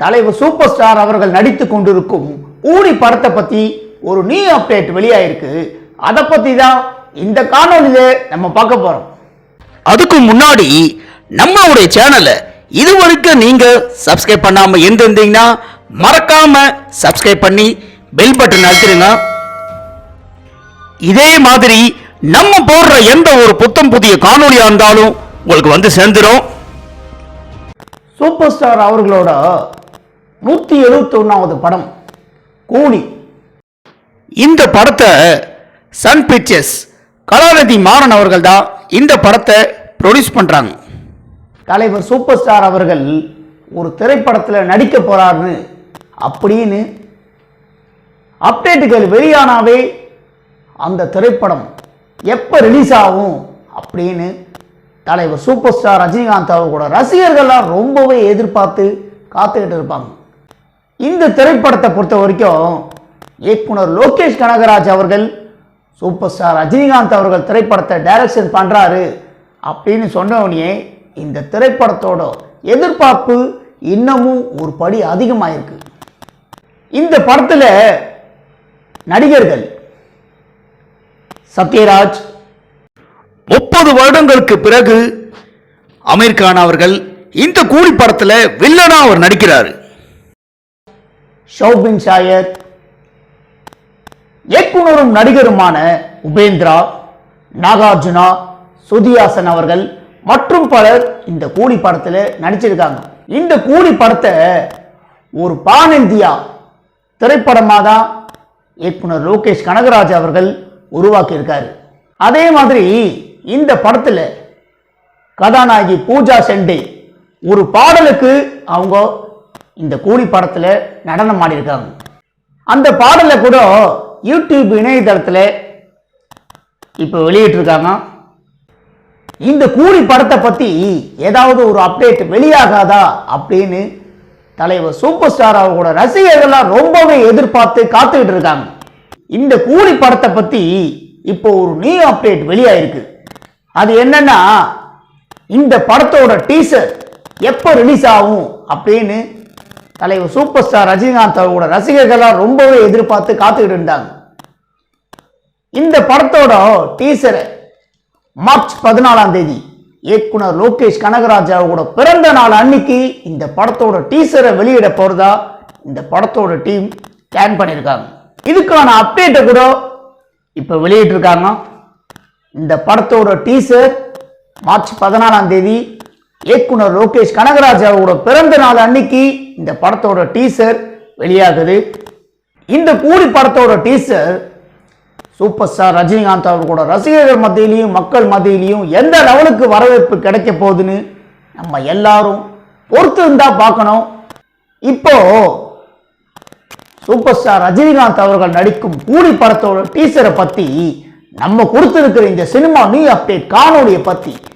தலைவர் super star அவர்கள் நடித்து கொண்டிருக்கும் ஊடி படத்தை பத்தி ஒரு நியூ அப்டேட் வெளியாயிருக்கு. அதை பத்தி தான் இந்த காணொலியில நம்ம பார்க்க போறோம். அதுக்கு முன்னாடி நம்மளுடைய சேனலை இதுவரைக்கும் நீங்க சப்ஸ்கிரைப் பண்ணாம இருந்திருந்தீங்கன்னா மறக்காம சப்ஸ்கிரைப் பண்ணி பெல் பட்டன் அழுத்திடுங்க. இதே மாதிரி நம்ம போடுற எந்த ஒரு புத்தம் புதிய காணொளியா இருந்தாலும் உங்களுக்கு வந்து சேர்ந்துடும் சூப்பர் ஸ்டார் அவர்களோட நூத்தி எழுபத்தி ஒன்னாவது படம் கூலி. இந்த படத்தை சன் பிக்சர்ஸ் கலாநிதி மாறன் அவர்கள் தான் இந்த படத்தை ப்ரொடியூஸ் பண்றாங்க. தலைவர் சூப்பர் ஸ்டார் அவர்கள் ஒரு திரைப்படத்தில் நடிக்க போறாருன்னு அப்படின்னு அப்டேட்டுகள் வெளியானாவே அந்த திரைப்படம் எப்போ ரிலீஸ் ஆகும் அப்படின்னு தலைவர் சூப்பர் ஸ்டார் ரஜினிகாந்த் அவர்களோட ரசிகர்கள்லாம் ரொம்பவே எதிர்பார்த்து காத்துக்கிட்டு இருப்பாங்க. இந்த திரைப்படத்தை பொறுத்த வரைக்கும் இயக்குனர் லோகேஷ் கனகராஜ் அவர்கள் சூப்பர் ஸ்டார் ரஜினிகாந்த் அவர்கள் திரைப்படத்தை டைரக்ஷன் பண்ணுறாரு அப்படின்னு சொன்னவனே இந்த திரைப்படத்தோட எதிர்பார்ப்பு இன்னமும் ஒரு படி அதிகமாயிருக்கு. இந்த படத்தில் நடிகர்கள் சத்யராஜ் முப்பது வருடங்களுக்கு பிறகு அமீர் கான் அவர்கள் இந்த கூலி படத்தில் வில்லனா அவர் நடிக்கிறாரு. ஷௌபின் ஷாயர் இயக்குனரும் நடிகருமான உபேந்திரா நாகார்ஜுனா சுதியாசன் அவர்கள் மற்றும் பலர் இந்த கூலி படத்தில் நடிச்சிருக்காங்க. இந்த கூலி படத்தை ஒரு பான் இந்தியா திரைப்படமாக தான் இயக்குனர் லோகேஷ் கனகராஜ் அவர்கள் உருவாக்கியிருக்காரு. அதே மாதிரி இந்த படத்தில் கதாநாயகி பூஜா செண்டே ஒரு பாடலுக்கு அவங்க இந்த கூலி படத்தில் நடனம் ஆடியிருக்காங்க. அந்த பாடலை கூட யூடியூப் இணையதளத்தில் இப்போ வெளியிட்டிருக்காங்க. இந்த கூலி படத்தை பற்றி ஏதாவது ஒரு அப்டேட் வெளியாகாதா அப்படின்னு தலைவர் சூப்பர் ஸ்டார் அவங்களோட ரசிகர்கள்லாம் ரொம்பவே எதிர்பார்த்து காத்துக்கிட்டு இருக்காங்க. இந்த கூலி படத்தை பற்றி இப்போ ஒரு நியூ அப்டேட் வெளியாயிருக்கு. அது என்னன்னா இந்த படத்தோட டீசர் எப்போ ரிலீஸ் ஆகும் அப்படின்னு தலைவர் சூப்பர் ஸ்டார் ரஜினிகாந்த் அவரோட ரசிகர்கள்லாம் ரொம்பவே எதிர்பார்த்து காத்துக்கிட்டு இருந்தாங்க. இந்த படத்தோட டீசரை மார்ச் பதினாலாம் தேதி இயக்குனர் லோகேஷ் கனகராஜ் அவரோட பிறந்த நாள் அன்னைக்கு இந்த படத்தோட டீசரை வெளியிட போறதா இந்த படத்தோட டீம் பிளான் பண்ணியிருக்காங்க. இதுக்கான அப்டேட்டை கூட இப்போ வெளியிட்டிருக்காங்க. இந்த படத்தோட டீசர் மார்ச் பதினாலாம் தேதி இயக்குனர் லோகேஷ் கனகராஜாவோட பிறந்த நாள் அன்னைக்கு இந்த படத்தோட டீசர் வெளியாகுது. இந்த கூலி படத்தோட டீசர் சூப்பர் ஸ்டார் ரஜினிகாந்த் அவர்களோட ரசிகர்கள் மத்தியிலையும் மக்கள் மத்தியிலையும் எந்த லெவலுக்கு வரவேற்பு கிடைக்க போகுதுன்னு நம்ம எல்லாரும் பொறுத்து இருந்தா பார்க்கணும். இப்போ சூப்பர் ஸ்டார் ரஜினிகாந்த் அவர்கள் நடிக்கும் கூலி படத்தோட டீசரை பத்தி நம்ம கொடுத்திருக்கிற இந்த சினிமா நியூ அப்டேட் காணொலியை பத்தி